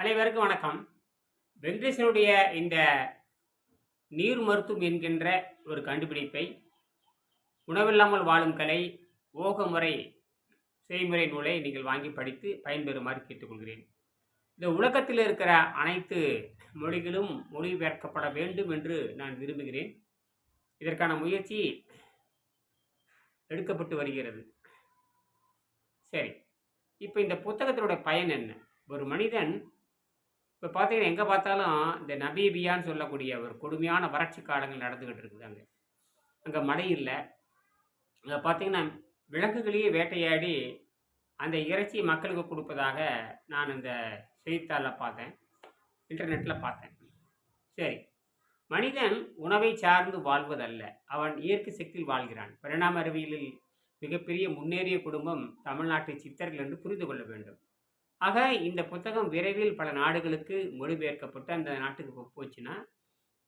அனைவருக்கும் வணக்கம். வெங்கடேசனுடைய இந்த நீர் மருத்துவம் என்கின்ற ஒரு கண்டுபிடிப்பை உணவில்லாமல் வாழும் கலை ஓகமுறை செய்முறை நூலை நீங்கள் வாங்கி படித்து பயன்பெறுமாறு கேட்டுக்கொள்கிறேன். இந்த உலகத்தில் இருக்கிற அனைத்து மொழிகளும் மொழிபெயர்க்கப்பட வேண்டும் என்று நான் விரும்புகிறேன். இதற்கான முயற்சி எடுக்கப்பட்டு வருகிறது. சரி இப்போ இந்த புத்தகத்தினுடைய பயன் என்ன? ஒரு மனிதன் இப்போ பார்த்தீங்கன்னா எங்கே பார்த்தாலும் இந்த நபீபியான்னு சொல்லக்கூடிய ஒரு கொடுமையான வறட்சி காலங்கள் நடந்துக்கிட்டு இருக்குது அங்கே. அங்கே மழை இல்லை. அங்கே பார்த்தீங்கன்னா விலங்குகளையே வேட்டையாடி அந்த இறைச்சி மக்களுக்கு கொடுப்பதாக நான் இந்த செய்தித்தாளில் பார்த்தேன். இன்டர்நெட்டில் பார்த்தேன். சரி. மனிதன் உணவை சார்ந்து வாழ்வதல்ல. அவன் இயற்கை சக்தியில் வாழ்கிறான். பரிணாம அறிவியலில் மிகப்பெரிய முன்னேறிய குடும்பம் தமிழ்நாட்டு சித்தர்கள் என்று புரிந்து கொள்ள வேண்டும். ஆக இந்த புத்தகம் விரைவில் பல நாடுகளுக்கு மொழிபெயர்க்கப்பட்டு அந்த நாட்டுக்கு போ- போச்சுன்னா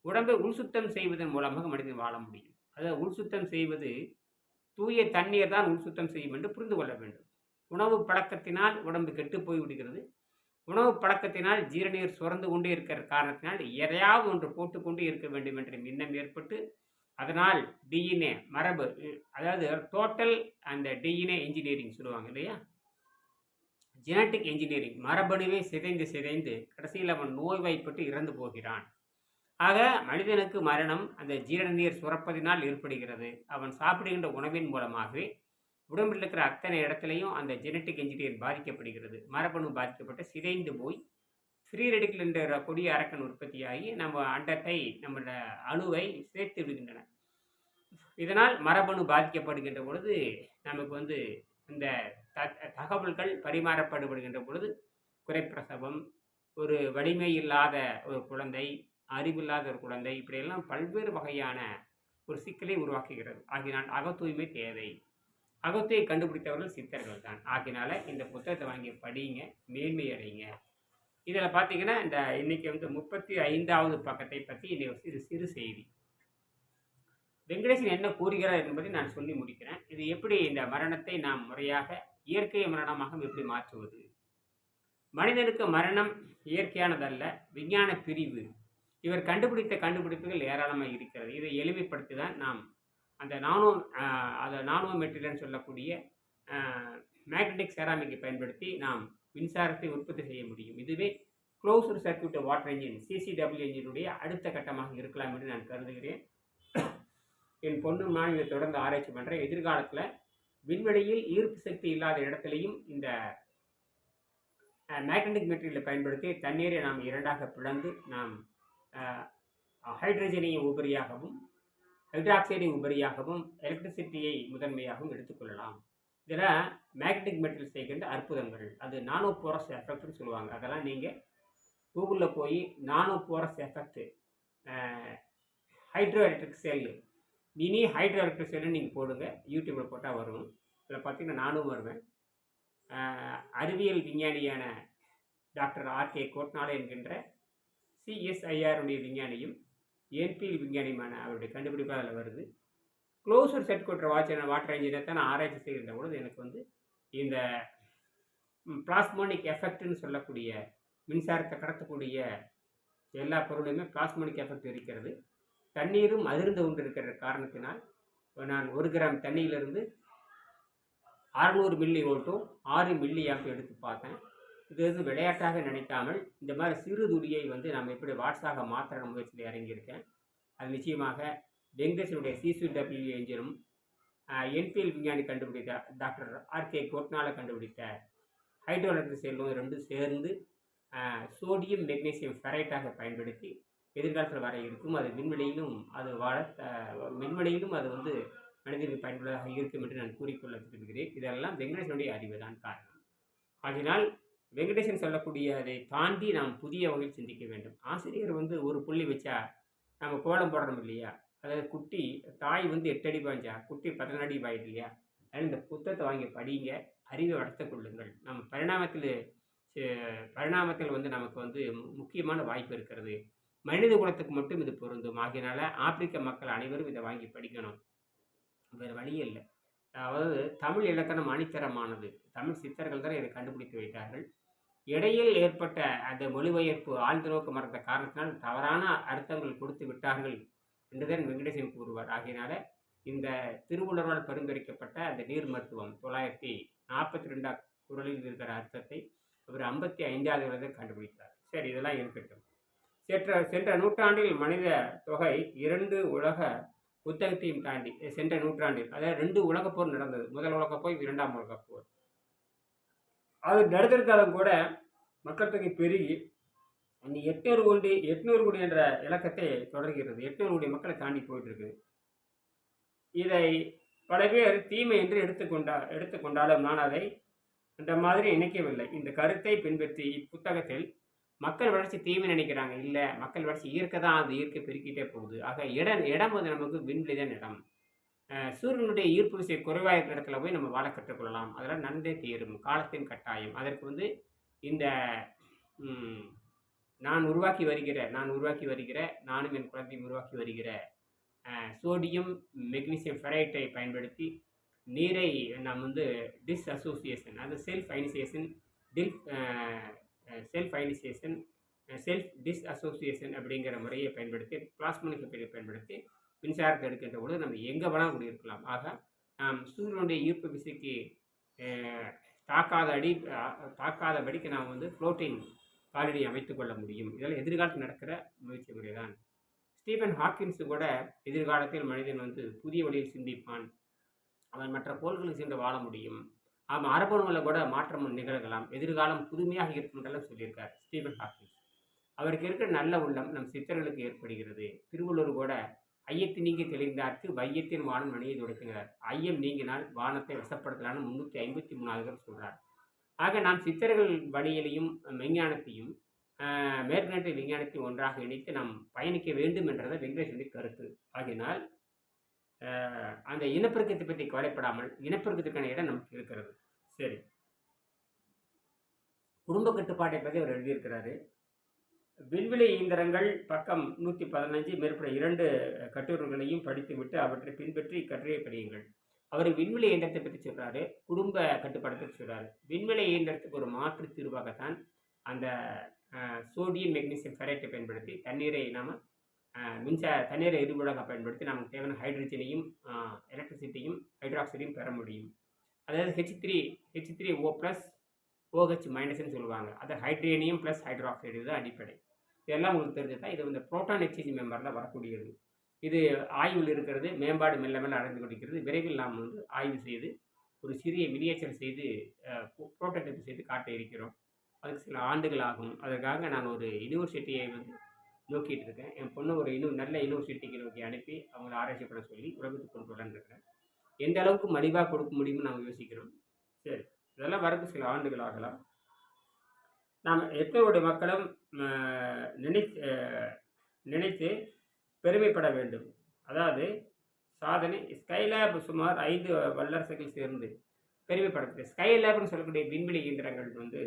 உடம்பை உள்சுத்தம் செய்வதன் மூலமாக மனிதன் வாழ முடியும். அதாவது உள்சுத்தம் செய்வது தூய தண்ணீர் தான் உள்சுத்தம் செய்யும் என்று புரிந்து கொள்ள வேண்டும். உணவு பழக்கத்தினால் உடம்பு கெட்டு போய் விடுகிறது. உணவு பழக்கத்தினால் ஜீரநீர் சுரந்து கொண்டே இருக்கிற காரணத்தினால் எதையாவது ஒன்று போட்டுக்கொண்டே இருக்க வேண்டும் என்ற எண்ணம் ஏற்பட்டு அதனால் டிஎன்ஏ மரபு அதாவது டோட்டல் அந்த டிஎன்ஏ இன்ஜினியரிங் சொல்லுவாங்க இல்லையா? ஜெனட்டிக் இன்ஜினியரிங் மரபணுவே சிதைந்து சிதைந்து கடைசியில் அவன் நோய்வாய்ப்பட்டு இறந்து போகிறான். ஆக மனிதனுக்கு மரணம் அந்த ஜீரணநீர் சுரப்பதினால் ஏற்படுகிறது. அவன் சாப்பிடுகின்ற உணவின் மூலமாகவே உடம்பில் இருக்கிற அத்தனை இடத்துலையும் அந்த ஜெனட்டிக் இன்ஜினியர் பாதிக்கப்படுகிறது. மரபணு பாதிக்கப்பட்டு சிதைந்து போய் ஃப்ரீ ரெடிக்கல் என்ற கொடிய அரக்கன் உற்பத்தியாகி நம்ம அண்டத்தை நம்மளோட அணுவை சிதைத்து விடுகின்றன. இதனால் மரபணு பாதிக்கப்படுகின்ற பொழுது நமக்கு வந்து இந்த த- தகவல்கள் பரிமாறப்படுகின்ற பொழுது குறைப்பிரசவம் ஒரு வலிமை இல்லாத ஒரு குழந்தை அறிவில்லாத ஒரு குழந்தை இப்படியெல்லாம் பல்வேறு வகையான ஒரு சிக்கலை உருவாக்குகிறது. ஆகினால் அகத்தூய்மை தேவை. அகத்தூயை கண்டுபிடித்தவர்கள் சித்தர்கள் தான் ஆகினால இந்த புத்தகத்தை வாங்கி படிங்க மேன்மை அடைங்க. இதில் பார்த்தீங்கன்னா இந்த இன்னைக்கு வந்து முப்பத்தி ஐந்தாவது பக்கத்தை பற்றி இன்னைக்கு சிறு சிறு செய்தி. வெங்கடேசன் என்ன கூறுகிறார் என்பதை நான் சொல்லி முடிக்கிறேன். இது எப்படி இந்த மரணத்தை நாம் முறையாக இயற்கை மரணமாக எப்படி மாற்றுவது? மனிதனுக்கு மரணம் இயற்கையானதல்ல விஞ்ஞான பிரிவு. இவர் கண்டுபிடித்த கண்டுபிடிப்புகள் ஏராளமாக இருக்கிறது. இதை எளிமைப்படுத்தி தான் நாம் அந்த நானோ அதை அந்த நானோ மெட்டீரியல்னு சொல்லக்கூடிய மேக்னெட்டிக் செராமிக்கை பயன்படுத்தி நாம் மின்சாரத்தை உற்பத்தி செய்ய முடியும். இதுவே closed circuit water engine CCW என்ஜினுடைய அடுத்த கட்டமாக இருக்கலாம் என்று நான் கருதுகிறேன். என் பொண்ணு நான் இதை தொடர்ந்து ஆராய்ச்சி பண்ணுறேன் எதிர்காலத்தில் விண்வெளியில் ஈர்ப்பு சக்தி இல்லாத இடத்துலையும் இந்த மேக்னட்டிக் மெட்டீரியலை பயன்படுத்தி தண்ணீரை நாம் இரண்டாக பிளந்து நாம் ஹைட்ரஜனை உபரியாகவும் ஹைட்ராக்சைடை உபரியாகவும் எலக்ட்ரிசிட்டியை முதன்மையாகவும் எடுத்துக்கொள்ளலாம். இதில் மேக்னட்டிக் மெட்டீரியல் செய்கின்ற அற்புதங்கள். அது நானோ போரஸ் எஃபெக்ட்னு சொல்லுவாங்க. அதெல்லாம் நீங்கள் கூகுளில் போய் nano porous effect hydro electric cell mini hydro electric நீங்கள் போடுங்க. யூடியூப்பில் போட்டால் வரும். இதில் பார்த்தீங்கன்னா நானும் வருவேன். அறிவியல் விஞ்ஞானியான டாக்டர் ஆர் கே கோட்னாலே என்கின்ற சிஎஸ்ஐஆருடைய விஞ்ஞானியும் என்பிஎல் விஞ்ஞானியுமான அவருடைய கண்டுபிடிப்பு அதில் வருது. க்ளோசர் செட் கொட்டுற வாட்ச் வாட்டர் இன்ஜினை தான் நான் ஆராய்ச்சி செய்கின்ற பொழுது எனக்கு வந்து இந்த பிளாஸ்மோனிக் எஃபெக்ட்னு சொல்லக்கூடிய மின்சாரத்தை கடத்தக்கூடிய எல்லா பொருளுமே பிளாஸ்மோனிக் எஃபெக்ட் இருக்கிறது தண்ணீரும் அதிர்ந்து கொண்டு இருக்கிற காரணத்தினால் நான் ஒரு கிராம் தண்ணியிலிருந்து அறநூறு மில்லி ஓட்டும் ஆறு மில்லி ஆம்ப் எடுத்து பார்த்தேன். இது வந்து விளையாட்டாக நினைக்காமல் இந்த மாதிரி சிறு துளியை வந்து நாம் எப்படி வாட்ஸாக மாத்திர முயற்சியில் இறங்கியிருக்கேன். அது நிச்சயமாக வெங்கடேசனுடைய சிசிடபிள்யூ என்ஜினும் என்பிஎல் விஞ்ஞானி கண்டுபிடித்த டாக்டர் ஆர்கே கோட்னால கண்டுபிடித்த ஹைட்ரோ எலக்ட்ரிக் செல்லும் ரெண்டும் சேர்ந்து சோடியம் மெக்னீசியம் ஃபெரைட்டாக பயன்படுத்தி எதிர்காலத்தில் வர இருக்கும். அது விண்வெளியிலும் அது வாழ விண்வெளியிலும் அது வந்து மனிதனுக்கு பயனுள்ளதாக இருக்கும் என்று நான் கூறிக்கொள்ள விரும்புகிறேன். இதெல்லாம் வெங்கடேசனுடைய அறிவு தான் காரணம். ஆகினால் வெங்கடேசன் சொல்லக்கூடிய அதை தாண்டி நாம் புதிய வகையில் சிந்திக்க வேண்டும். ஆசிரியர் வந்து ஒரு புள்ளி வச்சா நம்ம கோலம் போடுறோம் இல்லையா? அதாவது குட்டி தாய் வந்து எட்டு அடி பாய்ஞ்சா குட்டி பதினொன்று அடி பாயுது இல்லையா? அதனால் இந்த புத்தகத்தை வாங்கி படிங்க அறிவை வளர்த்துக் கொள்ளுங்கள். நம்ம பரிணாமத்தில் சே- பரிணாமத்தில் வந்து நமக்கு வந்து மு- முக்கியமான வாய்ப்பு இருக்கிறது. மனித குலத்துக்கு மட்டும் இது பொருந்தும். ஆகையினால ஆப்பிரிக்க மக்கள் அனைவரும் இதை வாங்கி படிக்கணும். வேறு வழியே இல்லை. அதாவது தமிழ் இலக்கணம் அணித்தரமானது தமிழ் சித்தர்கள் தான் இதை கண்டுபிடித்து வைத்தார்கள். இடையில் ஏற்பட்ட அந்த மொழிபெயர்ப்பு ஆழ்ந்த நோக்கு மறந்த காரணத்தினால் தவறான அர்த்தங்கள் கொடுத்து விட்டார்கள் என்றுதான் வெங்கடேசன் கூறுவார். ஆகையினால இந்த திருவள்ளுவரால் பரிந்துரைக்கப்பட்ட அந்த நீர் மருத்துவம் தொள்ளாயிரத்தி நாற்பத்தி ரெண்டாம் குரலில் இருக்கிற அர்த்தத்தை அவர் ஐம்பத்தி ஐந்தாவது கண்டுபிடித்தார். சரி இதெல்லாம் இருக்கட்டும். சென்ற சென்ற நூற்றாண்டில் மனித தொகை இரண்டு உலக புத்தகத்தையும் தாண்டி சென்ற நூற்றாண்டில் அதாவது ரெண்டு உலகப் போர் நடந்தது. முதல் உலகப் போர் இரண்டாம் உலகப் போர். அது நடந்திருந்தாலும் கூட மக்கள் தொகை பெருகி அந்த எட்நூறு கோடி எட்நூறு கோடி என்ற இலக்கத்தை தொடர்கிறது. எட்நூறு கோடி மக்களை தாண்டி போயிட்டு இருக்குது இதை பல பேர் தீமை என்று எடுத்துக்கொண்டா எடுத்துக்கொண்டாலும் நான் அதை அந்த மாதிரி நினைக்கவில்லை. இந்த கருத்தை பின்பற்றி இப்புத்தகத்தில் மக்கள் வளர்ச்சி தீமை நினைக்கிறாங்க. இல்லை மக்கள் வளர்ச்சி இயற்கை தான் அது இயற்கை பெருக்கிட்டே போகுது. ஆக இடம் இடம் வந்து நமக்கு விண்வெளி தான் இடம் சூரியனுடைய ஈர்ப்பு விசை குறைவாக இருக்கிற இடத்துல போய் நம்ம வாழ கற்றுக்கொள்ளலாம். அதெல்லாம் நன்றே தீரும். காலத்தின் கட்டாயம். அதற்கு வந்து இந்த நான் உருவாக்கி வருகிற நான் உருவாக்கி வருகிற நானும் என் குழந்தையும் உருவாக்கி வருகிற சோடியம் மெக்னீசியம் ஃபெரைட்டை பயன்படுத்தி நீரை நாம் வந்து டிஸ் அசோசியேஷன் அது self ionization till self ionization self dissociation அப்படிங்கிற முறையை பயன்படுத்தி பிளாஸ்மனிக் பயன்படுத்தி மின்சாரத்தை எடுக்கின்ற பொழுது நம்ம எங்கே வேணால் குடியிருக்கலாம். ஆக நாம் சூரியனுடைய ஈர்ப்பு விசைக்கு தாக்காத அடி தாக்காதபடிக்கு நாம் வந்து ஃப்ளோட்டிங் காலடி அமைத்துக்கொள்ள முடியும். இதெல்லாம் எதிர்காலத்தில் நடக்கிற முயற்சி முறை தான் ஸ்டீஃபன் ஹாக்கின்ஸு கூட எதிர்காலத்தில் மனிதன் வந்து புதிய வழியில் சிந்திப்பான். அவன் மற்ற கோள்களுக்கு சென்று வாழ முடியும். ஆமாம் மரபணுவில் கூட மாற்றம் நிகழலாம் எதிர்காலம் புதுமையாக இருக்கும் சொல்லியிருக்கார் ஸ்டீபன் ஹாக்கின்ஸ் அவருக்கு இருக்கிற நல்ல உள்ளம் நம் சித்தர்களுக்கு ஏற்படுகிறது. திருவள்ளுவர் கூட ஐயத்தை நீங்கி தெளிந்தார்க்கு வையத்தின் வானம் மணியை துடைக்கிறார் ஐயம் நீங்கினால் வானத்தை வசப்படுத்தலான்னு முன்னூற்றி ஐம்பத்தி மூணாவது சொல்கிறார் ஆக நாம் சித்தர்கள் வழியிலையும் விஞ்ஞானத்தையும் ஆஹ், விஞ்ஞானத்தையும் ஒன்றாக இணைத்து நாம் பயணிக்க வேண்டும் என்றதை வெங்கடேஸ்வரி கருத்து. ஆகினால் அந்த இனப்பெருக்கத்தை பற்றி கவலைப்படாமல் இனப்பெருக்கத்துக்கான இடம் நமக்கு இருக்கிறது. சரி. குடும்ப கட்டுப்பாட்டை பற்றி அவர் எழுதியிருக்கிறாரு. விண்வெளி இயந்திரங்கள் பக்கம் நூற்றி பதினஞ்சு மேற்பட்ட இரண்டு கட்டுரைகளையும் படித்துவிட்டு அவற்றை பின்பற்றி கட்டுரையை படியுங்கள். அவர் விண்வெளி இயந்திரத்தை பற்றி சொல்கிறாரு குடும்ப கட்டுப்பாட்டை பற்றி சொல்கிறாரு விண்வெளி இயந்திரத்துக்கு ஒரு மாற்று தீர்வாகத்தான் அந்த சோடியம் மெக்னீசியம் ஃபெரைட்டை பயன்படுத்தி தண்ணீரை நாம் மின்சார தண்ணீரை எரிபொருளாக பயன்படுத்தி நமக்கு தேவையான ஹைட்ரஜனையும் எலக்ட்ரிசிட்டியும் ஹைட்ராக்சைடையும் பெற முடியும். அதாவது H three H three O plus OH மைனஸ்னு சொல்லுவாங்க. அது ஹைட்ரேனியம் ப்ளஸ் ஹைட்ராக்சைடு தான் அடிப்படை. இதெல்லாம் உங்களுக்கு தெரிஞ்சதா இது வந்து புரோட்டான் எக்ஸ்சேஞ்ச் மெம்பரில் வரக்கூடியது. இது ஆய்வில் இருக்கிறது மேம்பாடு மெல்ல மெல்ல அடைந்து கொண்டிருக்கிறது. விரைவில் நாம் வந்து ஆய்வு செய்து ஒரு சிறிய மினியேச்சர் செய்து புரோட்டோடைப் செய்து காட்ட இருக்கிறோம். அதுக்கு சில ஆண்டுகள் ஆகும். அதற்காக நான் ஒரு யூனிவர்சிட்டியை வந்து நோக்கிட்டு இருக்கேன் என் பொண்ணு ஒரு இன்னும் நல்ல யூனிவர்சிட்டிக்கு நோக்கி அனுப்பி அவங்கள ஆராய்ச்சி பண்ண சொல்லி உலகத்துக்கு கொண்டு வரலான்னு இருக்கிறேன். எந்த அளவுக்கு மலிவாக கொடுக்க முடியும்னு நாங்கள் யோசிக்கிறோம். சரி இதெல்லாம் வரக்கு சில ஆண்டுகள் ஆகலாம். நாம் எத்தனையுடைய மக்களும் நினைத்து நினைத்து பெருமைப்பட வேண்டும். அதாவது சாதனை ஸ்கைலேப் சுமார் ஐந்து வல்லரசுகள் சேர்ந்து பெருமைப்படக்கூடிய ஸ்கைலேப்னு சொல்லக்கூடிய விண்வெளி இயந்திரங்கள் வந்து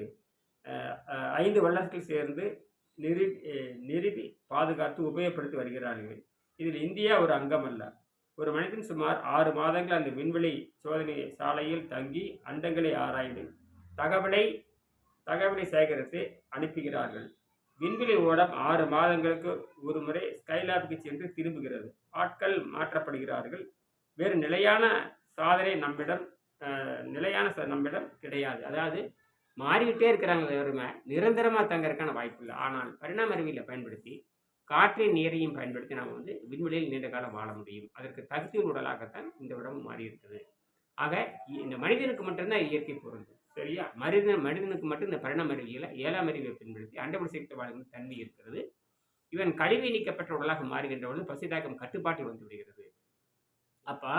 ஐந்து வல்லரசுகள் சேர்ந்து நிறு நிறுவி பாதுகாத்து உபயோகப்படுத்தி வருகிறார்கள். இதில் இந்தியா ஒரு அங்கம் அல்ல ஒரு மனிதன் சுமார் ஆறு மாதங்கள் அந்த விண்வெளி சோதனை சாலையில் தங்கி அண்டங்களை ஆராய்ந்து தகவலை தகவலை சேகரித்து அனுப்புகிறார்கள். விண்வெளி ஓடம் ஆறு மாதங்களுக்கு ஒரு முறை ஸ்கைலாபுக்கு சென்று திரும்புகிறது. ஆட்கள் மாற்றப்படுகிறார்கள். வேறு நிலையான சாதனை நம்மிடம் நிலையான ச- நம்மிடம் கிடையாது. அதாவது மாறிக்கிட்டே இருக்கிறாங்க வெறுமை நிரந்தரமாக தங்கறதுக்கான வாய்ப்பு இல்லை. ஆனால் பரிணாம அறிவியலை பயன்படுத்தி காற்றின் நீரையும் பயன்படுத்தி நாம் வந்து விண்வெளியில் நீண்ட காலம் வாழ முடியும். அதற்கு தகுதி உடலாகத்தான் இந்த உடம்பு மாறி இருக்குது ஆக இந்த மனிதனுக்கு மட்டும்தான் இயற்கை பொருந்தும் சரியா? மனிதன் மனிதனுக்கு மட்டும் இந்த பரிணாம அறிவியலை ஏழாம் அறிவை பயன்படுத்தி அண்டபடி சேர்த்து வாழும் தன்மை இருக்கிறது. இவன் கழிவு நீக்கப்பட்ட உடலாக மாறுகின்ற பொழுது பசிதாக்கம் கட்டுப்பாட்டில் வந்து விடுகிறது. அப்போ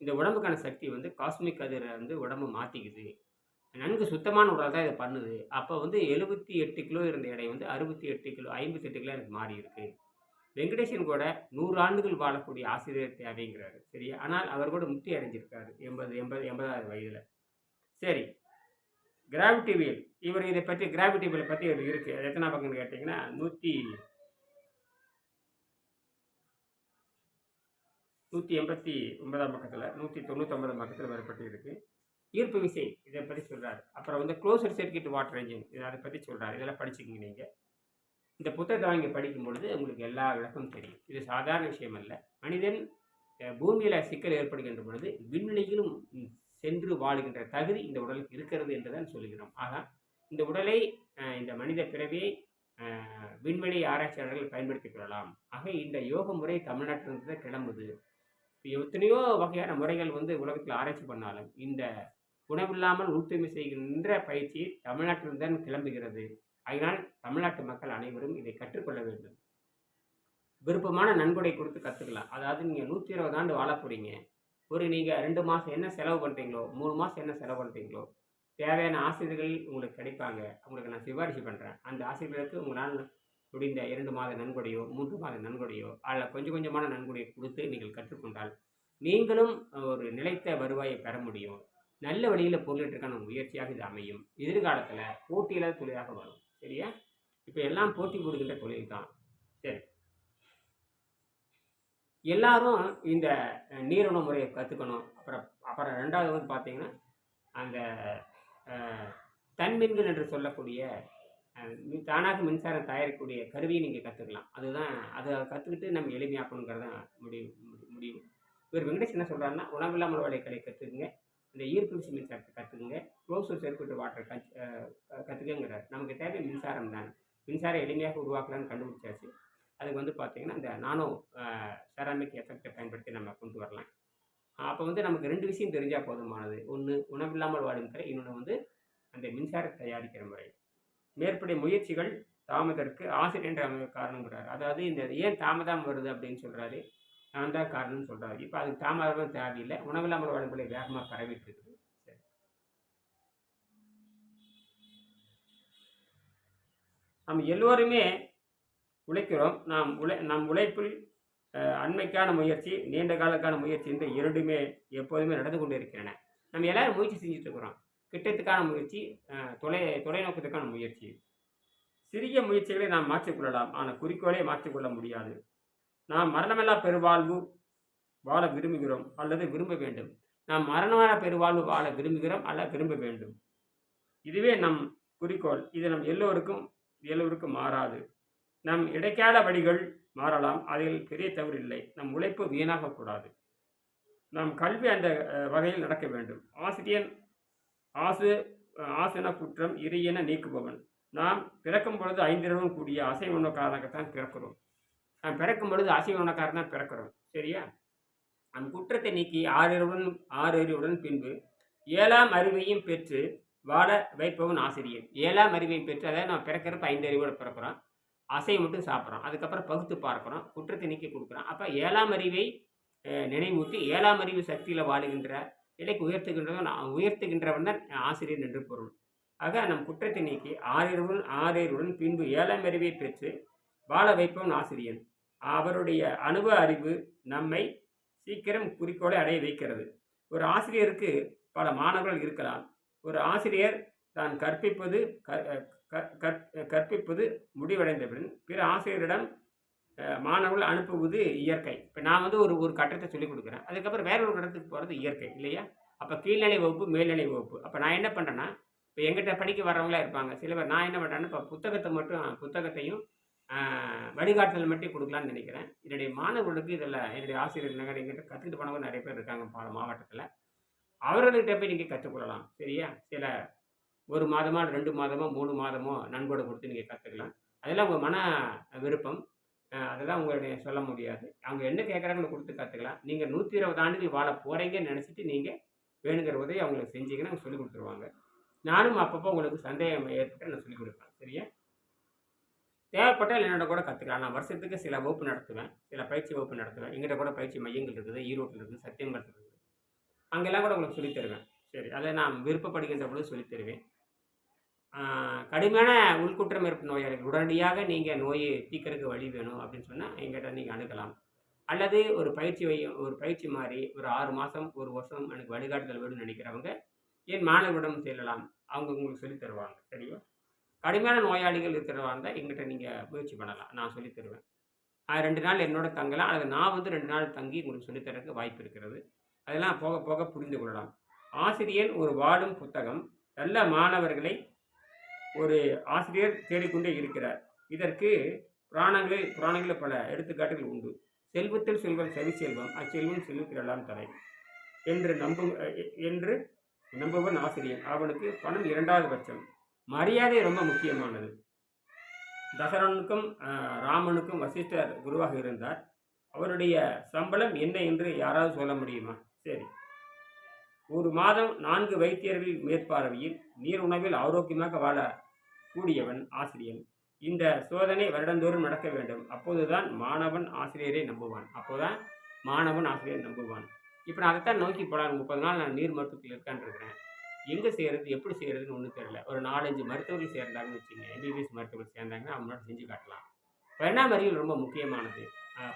இந்த உடம்புக்கான சக்தி வந்து காஸ்மிக் கதிரை வந்து உடம்பு மாற்றிக்குது நன்கு சுத்தமான உடல் தான் இதை பண்ணுது. அப்போ வந்து எழுபத்தி எட்டு கிலோ இருந்த எடை வந்து அறுபத்தி எட்டு கிலோ ஐம்பத்தெட்டு கிலோ எனக்கு மாறி இருக்கு. வெங்கடேசன் கூட நூறு ஆண்டுகள் வாழக்கூடிய ஆசிரியர் தேவைங்கிறாரு. சரி ஆனால் அவர் கூட முக்தி அடைஞ்சிருக்காரு எண்பது எண்பது எண்பதாவது வயதில். சரி. கிராவிட்டி வீல் இவர் இதை பற்றி கிராவிட்டி வீல் பற்றி இது இருக்குது அது எத்தனை பக்கம்னு கேட்டிங்கன்னா நூற்றி நூற்றி எண்பத்தி ஒன்பதாம் பக்கத்தில் நூற்றி தொண்ணூற்றொம்பதாம் பக்கத்தில் வரப்பட்டு இருக்குது ஈர்ப்பு விசை இதை பற்றி சொல்கிறாரு அப்புறம் வந்து க்ளோசர் சர்க்கியூட் வாட்டர் இன்ஜின் இதை அதை பற்றி சொல்கிறாரு இதெல்லாம் படிச்சுக்கிங்க நீங்கள் இந்த புத்தகத்தை வாங்கி படிக்கும் பொழுது உங்களுக்கு எல்லா விளக்கமும் தெரியும். இது சாதாரண விஷயம் அல்ல. மனிதன் பூமியில் சிக்கல் ஏற்படுகின்ற பொழுது விண்வெளியிலும் சென்று வாழுகின்ற தகுதி இந்த உடலுக்கு இருக்கிறது என்றுதான் சொல்கிறோம் ஆகா இந்த உடலை இந்த மனித பிறவியை விண்வெளி ஆராய்ச்சியாளர்கள் பயன்படுத்திக் கொள்ளலாம். ஆக இந்த யோக முறை தமிழ்நாட்டிலிருந்து தான் கிளம்புது. இப்போ எத்தனையோ வகையான முறைகள் வந்து உலகத்தில் ஆராய்ச்சி பண்ணாலும் இந்த உணவில்லாமல் உள்தூய்மை செய்கின்ற பயிற்சி தமிழ்நாட்டிலிருந்து கிளம்புகிறது. அதனால் தமிழ்நாட்டு மக்கள் அனைவரும் இதை கற்றுக்கொள்ள வேண்டும். விருப்பமான நன்கொடை கொடுத்து கற்றுக்கலாம் அதாவது நீங்கள் நூற்றி இருபது ஆண்டு வாழ ஒரு நீங்கள் ரெண்டு மாதம் என்ன செலவு பண்ணுறீங்களோ மூணு மாதம் என்ன செலவு பண்ணுறீங்களோ தேவையான ஆசிரியர்கள் உங்களுக்கு கிடைப்பாங்க. உங்களுக்கு நான் சிபாரிசு பண்ணுறேன் அந்த ஆசிரியர்களுக்கு உங்களால் முடிந்த இரண்டு மாத நன்கொடையோ மூன்று மாத நன்கொடையோ அதில் கொஞ்சம் கொஞ்சமான நன்கொடையை கொடுத்து நீங்கள் கற்றுக்கொண்டால் நீங்களும் ஒரு நிலைத்த வருவாயை பெற முடியும். நல்ல வழியில் பொருளீட்டுக்கான முயற்சியாக இது அமையும். எதிர்காலத்தில் போட்டியில்லாத தொழிலாக வரும். சரியா? இப்போ எல்லாம் போட்டி போடுகின்ற தொழில் தான் சரி. எல்லாரும் இந்த அஹ், முறையை கற்றுக்கணும் அப்புறம் அப்புறம் ரெண்டாவது வந்து பார்த்தீங்கன்னா அந்த தன்மின்கள் என்று சொல்லக்கூடிய தானாக மின்சாரம் தயாரிக்கக்கூடிய கருவியை நீங்கள் கற்றுக்கலாம் அதுதான் அதை கற்றுக்கிட்டு நம்ம எளிமையாக்கணுங்கிறது தான் முடிவு முடிவு. இவர் வெங்கடேஷ் என்ன சொல்கிறாருன்னா உணவில்லாமல் வேலைகளை கற்றுக்குங்க இந்த ஈர்ப்பு விசை மின்சாரத்தை கற்றுக்குங்க க்ளோஸ் சர்க்யூட் வாட்டர் கற்று கற்றுக்கங்கிறார் நமக்கு தேவை மின்சாரம் தான். மின்சாரம் எளிமையாக உருவாக்கலாம்னு கண்டுபிடிச்சாச்சு. அதுக்கு வந்து பார்த்தீங்கன்னா இந்த நானோ செராமிக் எஃபெக்டை பயன்படுத்தி நம்ம கொண்டு வரலாம். அப்போ வந்து நமக்கு ரெண்டு விஷயம் தெரிஞ்சால் போதுமானது. ஒன்று உணவில்லாமல் வாழும் முறை இன்னொன்று வந்து அந்த மின்சாரத்தை தயாரிக்கிற முறை. மேற்படி முயற்சிகள் தாமதற்கு ஆசிரியர் என்ற காரணங்கிறார். அதாவது இந்த ஏன் தாமதம் வருது அப்படின்னு சொல்கிறாரு நான் தான் காரணம்னு சொல்கிறாரு இப்போ அதுக்கு தாமதம் தேவையில்லை. உணவில்லாமல் வாழும் வேகமாக பரவிட்டு இருக்குது சரி. நம்ம எல்லோருமே உழைக்கிறோம். நாம் உழை நம் உழைப்பில் அண்மைக்கான முயற்சி நீண்ட காலக்கான முயற்சி இந்த இரண்டுமே எப்போதுமே நடந்து கொண்டு இருக்கின்றன நம்ம எல்லோரும் முயற்சி செஞ்சுட்டு இருக்கிறோம் கிட்டத்துக்கான முயற்சி தொலை தொலைநோக்கத்துக்கான முயற்சி. சிறிய முயற்சிகளை நாம் மாற்றிக்கொள்ளலாம். ஆனால் குறிக்கோளை மாற்றிக்கொள்ள முடியாது. நாம் மரணமில்லா பெருவாழ்வு வாழ விரும்புகிறோம் அல்லது விரும்ப வேண்டும். நாம் மரணமான பெருவாழ்வு வாழ விரும்புகிறோம் அல்ல விரும்ப வேண்டும். இதுவே நம் குறிக்கோள். இது நம் எல்லோருக்கும் எல்லோருக்கும் மாறாது. நம் இடைக்கால வழிகள் மாறலாம். அதில் பெரிய தவறு இல்லை. நம் உழைப்பு வீணாகக்கூடாது நம் கல்வி அந்த வகையில் நடக்க வேண்டும். ஆசிரியன் ஆசு ஆசன குற்றம் இறையென நீக்குபவன். நாம் பிறக்கும் பொழுது ஐந்திரவும் கூடிய அசை உணவுக்காரனாகத்தான் பிறக்கிறோம். நாம் பிறக்கும் பொழுது அசை உணவுக்காரன் தான் பிறக்கிறோம். சரியா? நம் குற்றத்தை நீக்கி ஆறறிவுடன் ஆறு அறிவுடன் பின்பு ஏழாம் அறிவையும் பெற்று வாழ வைப்பவன் ஆசிரியர் ஏழாம் அறிவையும் பெற்று அதாவது நான் பிறக்கிறப்ப ஐந்து அறிவோடு பிறக்கிறோம் அசையை மட்டும் சாப்பிட்றோம் அதுக்கப்புறம் பகுத்து பார்க்குறோம் குற்றத்தை நீக்கி கொடுக்குறோம் அப்போ ஏழாம் அறிவை நினைவூட்டி ஏழாம் அறிவு சக்தியில் வாழுகின்ற நிலைக்கு உயர்த்துகின்றவன் உயர்த்துகின்றவன் தான் ஆசிரியர் என்று பொருள். ஆக நம் குற்றத்தை நீக்கி ஆறிரவுடன் ஆறிரவுடன் பின்பு ஏழாம் அறிவை பெற்று வாழ வைப்பவன் ஆசிரியன். அவருடைய அனுபவ அறிவு நம்மை சீக்கிரம் குறிக்கோளை அடைய வைக்கிறது. ஒரு ஆசிரியருக்கு பல மாணவர்கள் இருக்கலாம். ஒரு ஆசிரியர் தான் கற்பிப்பது க- க- கற்- கற்பிப்பது முடிவடைந்தபின் பிற ஆசிரியரிடம் மாணவர்கள் அனுப்புவது இயற்கை. இப்போ நான் வந்து ஒரு ஒரு கட்டத்தை சொல்லிக் கொடுக்குறேன். அதுக்கப்புறம் வேற ஒரு கட்டத்துக்கு போகிறது இயற்கை இல்லையா? அப்போ கீழ்நிலை வகுப்பு மேல்நிலை வகுப்பு. அப்போ நான் என்ன பண்ணுறேன்னா இப்போ எங்கிட்ட படிக்க வரவங்களா இருப்பாங்க. சில பேர் நான் என்ன பண்ணுறேன்னா இப்போ புத்தகத்தை மட்டும் புத்தகத்தையும் வழிகாட்டுதல் மட்டும் கொடுக்கலான்னு நினைக்கிறேன். என்னுடைய மாணவர்களுக்கு இதில் என்னுடைய ஆசிரியர் நகர் எங்கிட்ட கற்றுக்கிட்டு போனவங்க நிறைய பேர் இருக்காங்க பால மாவட்டத்தில். அவர்கள்கிட்ட போய் நீங்கள் கற்றுக்கொள்ளலாம் சரியா? சில ஒரு மாதமோ ரெண்டு மாதமோ மூணு மாதமோ நன்கொடை கொடுத்து நீங்கள் கற்றுக்கலாம் அதெல்லாம் உங்கள் மன விருப்பம். அதெல்லாம் உங்களுடைய சொல்ல முடியாது. அவங்க என்ன கேட்குறாங்களோ கொடுத்து கற்றுக்கலாம் நீங்கள் நூற்றி இருபது ஆண்டுகள் வாழ போகிறீங்கன்னு நினச்சிட்டு நீங்கள் வேணுங்கிற உதவி அவங்களுக்கு செஞ்சீங்கன்னா அவங்க சொல்லிக் கொடுத்துருவாங்க. நானும் அப்பப்போ உங்களுக்கு சந்தேகம் ஏற்பட்டு நான் சொல்லிக் கொடுப்பேன் சரியா? தேவைப்பட்டால் என்னோட கூட கற்றுக்கலாம் நான் வருஷத்துக்கு சில வகுப்பு நடத்துவேன். சில பயிற்சி வகுப்பு நடத்துவேன். எங்கிட்ட கூட பயிற்சி மையங்கள் இருக்குது. ஈரோட்டில் இருக்குது. சத்தியமங்கலத்தில் இருக்குது. அங்கெல்லாம் கூட உங்களுக்கு சொல்லித் தருவேன். சரி அதை நான் விருப்பப்படுகின்ற பொழுது சொல்லித் தருவேன். கடுமையான உள்குற்றம் இருப்பு நோயாளிகள். உடனடியாக நீங்கள் நோயை தீக்கிறதுக்கு வழி வேணும் அப்படின்னு சொன்னால் எங்கிட்ட நீங்கள் அணுகலாம். அல்லது ஒரு பயிற்சி ஒரு பயிற்சி மாதிரி ஒரு ஆறு மாதம் ஒரு வருஷம் எனக்கு வழிகாட்டுதல் வேணும்னு நினைக்கிறவங்க என் மாணவரிடம் செல்லலாம். அவங்க உங்களுக்கு சொல்லித் தருவாங்க. சரியா? கடுமையான நோயாளிகள் இருக்கிறவா இருந்தால் எங்கிட்ட நீங்கள் முயற்சி பண்ணலாம். நான் சொல்லித் தருவேன். அது ரெண்டு நாள் என்னோட தங்கலாம். அல்லது நான் வந்து ரெண்டு நாள் தங்கி உங்களுக்கு சொல்லித்தரக்கு வாய்ப்பு இருக்கிறது. அதெல்லாம் போக போக புரிந்து கொள்ளலாம். ஆசிரியன் ஒரு வாடும் புத்தகம். நல்ல மாணவர்களை ஒரு ஆசிரியர் தேடிக்கொண்டே இருக்கிறார். இதற்கு புராணங்களில் புராணங்களில் பல எடுத்துக்காட்டுகள் உண்டு. செல்வத்தில் செல்வம் செவி செல்வம். அச்செல்வம் செல்வத்திலெல்லாம் தலை என்று நம்பு என்று நம்புவன் ஆசிரியன் அவனுக்கு பணம் இரண்டாவது பட்சம். மரியாதை ரொம்ப முக்கியமானது. தசரனுக்கும் ராமனுக்கும் வசிஷ்டர் குருவாக இருந்தார். அவருடைய சம்பளம் என்ன என்று யாராவது சொல்ல முடியுமா? சரி. ஒரு மாதம் நான்கு வைத்தியர்கள் மேற்பார்வையில் நீர் உணவில் ஆரோக்கியமாக வாழ கூடியவன் ஆசிரியன். இந்த சோதனை வருடந்தோறும் நடக்க வேண்டும். அப்போதுதான் மாணவன் ஆசிரியரை நம்புவான். அப்போதான் மாணவன் ஆசிரியரை நம்புவான். இப்போ நான் அதைத்தான் நோக்கி போலாம் முப்பது நாள் நான் நீர் மருத்துவத்தில் இருக்கான்னு இருக்கிறேன். எங்கே செய்கிறது எப்படி செய்கிறதுன்னு ஒன்றும் தெரியல. ஒரு நாலஞ்சு மருத்துவர்கள் சேர்ந்தாங்கன்னு வச்சுங்க எம்பிபிஎஸ் மருத்துவர்கள் சேர்ந்தாங்கன்னா அவங்களோட செஞ்சு காட்டலாம். பரிணாம அறிவியல் ரொம்ப முக்கியமானது.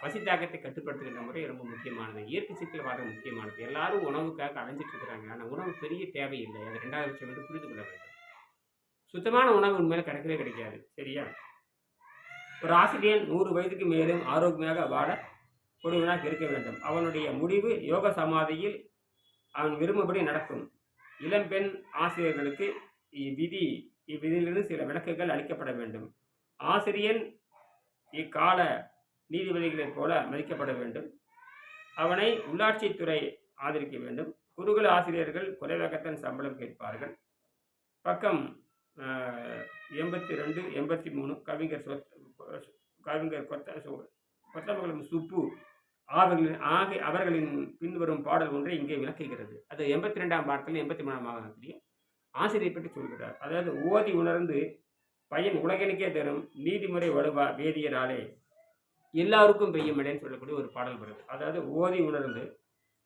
பசித்தாக்கத்தை பசி கட்டுப்படுத்துகின்ற முறை ரொம்ப முக்கியமானது. இயற்கை சிக்கல் வாழ முக்கியமானது. எல்லாரும் உணவுக்காக அலைஞ்சிட்டு இருக்கிறாங்க. ஆனால் உணவு பெரிய தேவையில்லை. அது ரெண்டாவது விஷயம் என்று புரிந்து கொள்ள வேண்டும். சுத்தமான உணவு உண்மையில கிடைக்கவே கிடைக்காது. சரியா? ஒரு ஆசிரியன் நூறு வயதுக்கு மேலும் ஆரோக்கியமாக வாழ கூடியவனாக இருக்க வேண்டும். அவனுடைய முடிவு யோக சமாதியில் அவன் விரும்பும்படி நடக்கும். இளம்பெண் ஆசிரியர்களுக்கு இவ்விதி இவ்விதியிலிருந்து சில விளக்குகள் அளிக்கப்பட வேண்டும். ஆசிரியன் இக்கால நீதிபதிகளைப் போல மதிக்கப்பட வேண்டும். அவனை உள்ளாட்சித்துறை ஆதரிக்க வேண்டும். குருகுல ஆசிரியர்கள் குறைவாகத்தான் சம்பளம் கேட்பார்கள். பக்கம் எண்பத்தி ரெண்டு எண்பத்தி மூணு கவிஞர் சொத் கவிஞர் கொத்த கொத்தமங்கலம் சுப்பு அவர்களின் ஆக அவர்களின் பின்வரும் பாடல் ஒன்றை இங்கே விளக்குகிறது. அது எண்பத்தி ரெண்டாம் பாடத்தில் எண்பத்தி மூணாம் பாடத்திலேயே ஆசிரியர் பற்றி சொல்கிறார். அதாவது ஓதி உணர்ந்து பையன் உலகனுக்கே தரும் நீதிமுறை வலுவா வேதியராலே எல்லாருக்கும் பெய்யும் மழைன்னு சொல்லக்கூடிய ஒரு பாடல் வருது அதாவது ஓதி உணர்ந்து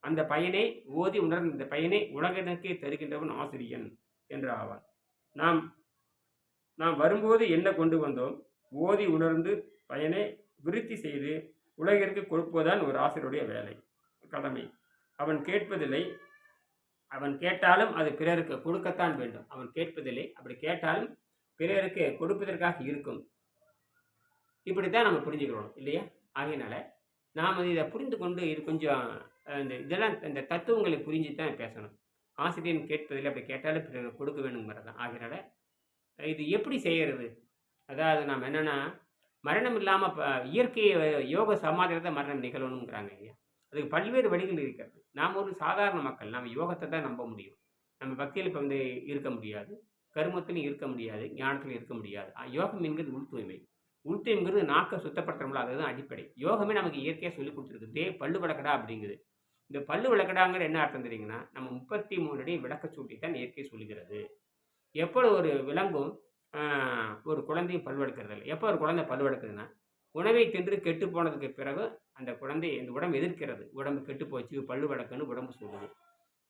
அந்த பையனை ஓதி உணர்ந்த இந்த பையனை உலகனுக்கே தருகின்றவன் ஆசிரியன் என்று ஆவான். நாம் நாம் வரும்போது என்ன கொண்டு வந்தோம்? ஓதி உணர்ந்து பயனை விருத்தி செய்து உலகிற்கு கொடுப்பதுதான் ஒரு ஆசிரியருடைய வேலை கடமை. அவன் கேட்பதில்லை அவன் கேட்டாலும் அது பிறருக்கு கொடுக்கத்தான் வேண்டும். அவன் கேட்பதில்லை அப்படி கேட்டாலும் பிறருக்கு கொடுப்பதற்காக இருக்கும். இப்படி தான் நம்ம புரிஞ்சுக்கிறோம் இல்லையா? ஆகையினால நாம் இதை புரிந்து கொண்டு இது கொஞ்சம் இந்த இதெல்லாம் இந்த தத்துவங்களை புரிஞ்சு தான் பேசணும். ஆசிரியன் கேட்பதில்லை அப்படி கேட்டாலும் பிறருக்கு கொடுக்க வேணுங்கிறது தான் ஆகையினால இது எப்படி செய்கிறது அதாவது நாம் என்னென்னா மரணம் இல்லாமல் இப்போ இயற்கை யோக சமாதியில் தான் மரணம் நிகழணுங்கிறாங்க ஐயா. அதுக்கு பல்வேறு வழிகள் இருக்கிறது. நாம் ஒரு சாதாரண மக்கள். நம்ம யோகத்தை தான் நம்ப முடியும். நம்ம பக்தியில் இப்போ வந்து இருக்க முடியாது. கருமத்திலும் இருக்க முடியாது. ஞானத்திலும் இருக்க முடியாது. யோகம் என்கிறது உள் தூய்மை. உள் தூய்மைங்கிறது நாக்கை சுத்தப்படுத்துறோம்ல அதுதான் அடிப்படை. யோகமே நமக்கு இயற்கையாக சொல்லி கொடுத்துருக்கு தே பல்லு விளக்கடா அப்படிங்குது. இந்த பல்லு விளக்கடாங்கிற என்ன அர்த்தம் தெரியுங்கன்னா நம்ம முப்பத்தி மூணு அடி விளக்க சூட்டி தான் இயற்கை சொல்லுகிறது. எப்பொழுது ஒரு விலங்கும் ஒரு குழந்தையும் பல் எப்போ ஒரு குழந்தை பல்வெடுக்குதுன்னா உணவை தின்று கெட்டு போனதுக்கு பிறகு அந்த குழந்தை இந்த உடம்பு எதிர்க்கிறது. உடம்பு கெட்டு போச்சு பல்லு வளர்க்குன்னு உடம்பு சொல்லுது.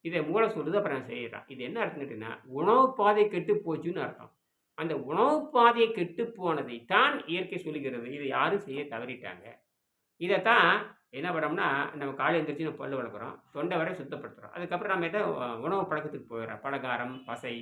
இதை மூளை சொல்லுது அப்புறம் செய்கிறான் இது என்ன அர்த்தம் கேட்டீங்கன்னா உணவு பாதை கெட்டு போச்சுன்னு அர்த்தம். அந்த உணவு பாதையை கெட்டு போனதை தான் இயற்கை சொல்லுகிறது. இதை யாரும் செய்ய தவறிட்டாங்க. இதைத்தான் என்ன பண்ணோம்னா நம்ம காலை எழுந்திரிச்சு நம்ம பல்லு வளர்க்குறோம். தொண்டை வரை சுத்தப்படுத்துகிறோம் அதுக்கப்புறம் நம்ம எதோ உணவு பழக்கத்துக்கு போயிடுறோம். பலகாரம் பசை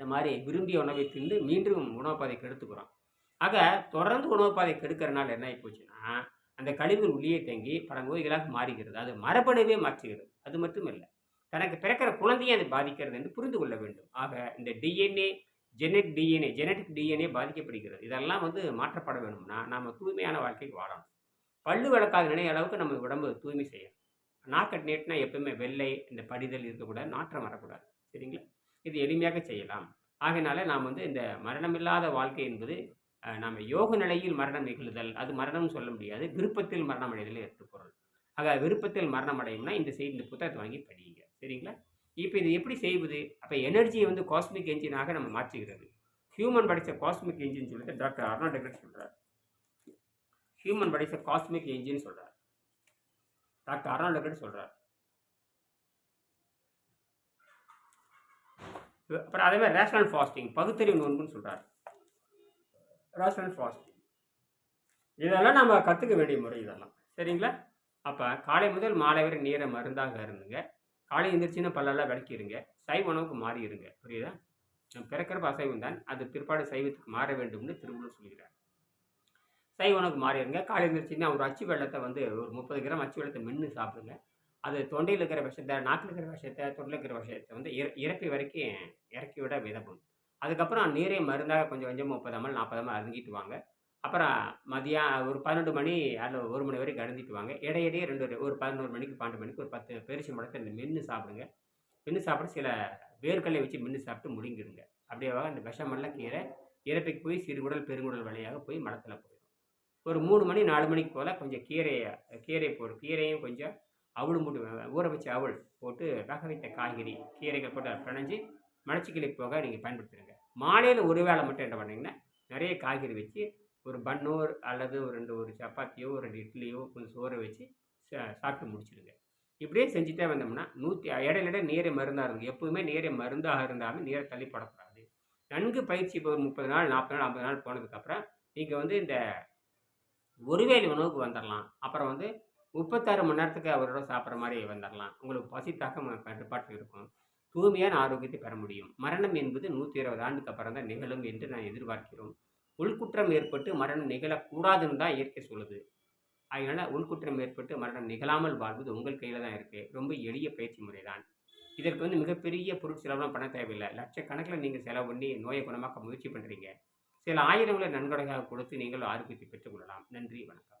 இந்த மாதிரி விரும்பிய உணவை தின்று மீண்டும் உணவு பாதை கெடுத்துக்கிறோம் ஆக தொடர்ந்து உணவு பாதை கெடுக்கிறனால என்ன ஆகி போச்சுன்னா அந்த கழிவுகள் உள்ளே தங்கி பல நோய்களாக மாறுகிறது. அது மரபணுவே மாற்றுகிறது. அது மட்டும் இல்லை தனக்கு பிறக்கிற குழந்தையை அது பாதிக்கிறது என்று புரிந்து கொள்ள வேண்டும். ஆக இந்த டிஎன்ஏ ஜெனட் டிஎன்ஏ ஜெனட்டிக் டிஎன்ஏ பாதிக்கப்படுகிறது. இதெல்லாம் வந்து மாற்றப்பட வேணும்னா நாம் தூய்மையான வாழ்க்கைக்கு வாழணும். பல்லு வழக்காக நினைய அளவுக்கு நம்ம உடம்பு தூய்மை செய்யணும். நாக்கட் நீட்டினா எப்பவுமே வெள்ளை இந்த படிதல் இருக்கக்கூடாது நாற்றம் வரக்கூடாது. சரிங்களா? இது எளிமையாக செய்யலாம். ஆகையினால நாம் வந்து இந்த மரணமில்லாத வாழ்க்கை என்பது நாம் யோக நிலையில் மரணம் நிகழுதல் அது மரணம்னு சொல்ல முடியாது. விருப்பத்தில் மரணம் அடைதல் எடுத்து பொருள். ஆக விருப்பத்தில் மரணம் அடையும்னா இந்த செய்தி இந்த புத்தகத்தை வாங்கி படியுங்க. சரிங்களா? இப்போ இது எப்படி செய்வது? அப்போ எனர்ஜியை வந்து காஸ்மிக் என்ஜினாக நம்ம மாற்றுகிறது. ஹியூமன் படித்த காஸ்மிக் என்ஜின் சொல்லிட்டு டாக்டர் அருணா டெக்ரட் சொல்கிறார் ஹியூமன் படித்த காஸ்மிக் என்ஜின் சொல்கிறார் டாக்டர் அருணா டெக்ரட் சொல்கிறார் அப்புறம் அதே மாதிரி ரேஷனல் ஃபாஸ்டிங் பகுத்தறிவு நோன்புன்னு சொல்கிறார் ரேஷனல் ஃபாஸ்டிங் இதெல்லாம் நம்ம கற்றுக்க வேண்டிய முறை இதெல்லாம். சரிங்களா? அப்போ காலை முதல் மாலை வரை நீரை மருந்தாக இருந்துங்க காலை எந்திரிச்சின்னா பல்லெல்லாம் விளக்கிடுங்க. சைவ உணவுக்கு மாறி இருங்க புரியுதா? நம்ம பிறக்கிறப்ப அசைவம் தான். அது பிற்பாடு சைவத்துக்கு மாற வேண்டும்னு திருமணம் சொல்கிறார் சைவ உணவுக்கு மாறி இருங்க காலை எந்திரிச்சின்னா ஒரு அச்சு வெள்ளத்தை வந்து ஒரு முப்பது கிராம் அச்சு வெள்ளத்தை மென்று சாப்பிடுங்க. அது தொண்டையில் இருக்கிற விஷத்தை நாக்கில் இருக்கிற விஷயத்தை தொண்டில் இருக்கிற விஷயத்தை வந்து இற இறப்பி வரைக்கும் இறக்கி விட விதவும் அதுக்கப்புறம் நீரை மருந்தாக கொஞ்சம் கொஞ்சம் முப்பது அமல் நாற்பது அமல் அருந்திட்டு வாங்க அப்புறம் மதியம் ஒரு பன்னெண்டு மணி அதில் ஒரு மணி வரைக்கும் அருந்திட்டு வாங்க இடையிடையே ரெண்டு ஒரு பதினோரு மணிக்கு பன்னெண்டு மணிக்கு ஒரு பத்து பெருசு மடத்தை இந்த மென்று சாப்பிடுங்க. மென்று சாப்பிட சில வேர்க்கடலை வச்சு மென்று சாப்பிட்டு முழுங்கிடுங்க அப்படியே அந்த விஷமெல்லாம் கீரை இறப்பைக்கு போய் சிறுகுடல் பெருங்குடல் வழியாக போய் மடத்தில் போயிடும். ஒரு மூணு மணி நாலு மணிக்கு போல் கொஞ்சம் கீரையை கீரை போடு கீரையும் கொஞ்சம் அவள் மட்டும் ஊற வச்ச அவள் போட்டு வேக வைத்த காய்கறி கீரைகள் போட்டு பிணைஞ்சு மலச்சிக்கிளி போக நீங்கள் பயன்படுத்துங்க மாலையில் ஒரு வேளை மட்டும் என்ன பண்ணிங்கன்னா நிறைய காய்கறி வச்சு ஒரு பன்னோ அல்லது ஒரு ரெண்டு ஒரு சப்பாத்தியோ ஒரு ரெண்டு இட்லியோ கொஞ்சம் சோறை வச்சு சா- சாப்பிட்டு முடிச்சிடுங்க. இப்படியே செஞ்சுட்டே வந்தோம்னா நூற்றி இடையில இடையில நீரை மருந்தாக இருக்கும் எப்பவுமே நீரை மருந்தாக இருந்தாலும் நீரை தள்ளி போடக்கூடாது. நன்கு பயிற்சி இப்போ ஒரு முப்பது நாள் நாற்பது நாள் ஐம்பது நாள் போனதுக்கப்புறம் நீங்கள் வந்து இந்த ஒருவேளை உணவுக்கு வந்துடலாம் அப்புறம் வந்து முப்பத்தாறு மணி நேரத்துக்கு அவரோட சாப்பிட்ற மாதிரி வந்துடலாம் உங்களுக்கு பசி தாக்கம் கட்டுப்பாட்டில் இருக்கும். தூய்மையான ஆரோக்கியத்தை பெற முடியும். மரணம் என்பது நூற்றி இருபது ஆண்டுக்கு அப்புறம் தான் நிகழும் என்று நான் எதிர்பார்க்கிறோம். உள்குற்றம் ஏற்பட்டு மரணம் நிகழக்கூடாதுன்னு தான் இயற்கை சொல்லுது. அதனால் உள்குற்றம் ஏற்பட்டு மரணம் நிகழாமல் வாழ்வது உங்கள் கையில் தான் இருக்குது ரொம்ப எளிய பயிற்சி முறை தான். இதற்கு வந்து மிகப்பெரிய பொருட்செலவுலாம் பண்ண தேவையில்லை. லட்சக்கணக்கில் நீங்கள் செலவு பண்ணி நோயை குணமாக்க முயற்சி பண்ணுறீங்க சில ஆயிரங்களை நன்கொடையாக கொடுத்து நீங்கள் ஆரோக்கியத்தை பெற்றுக்கொள்ளலாம் நன்றி வணக்கம்.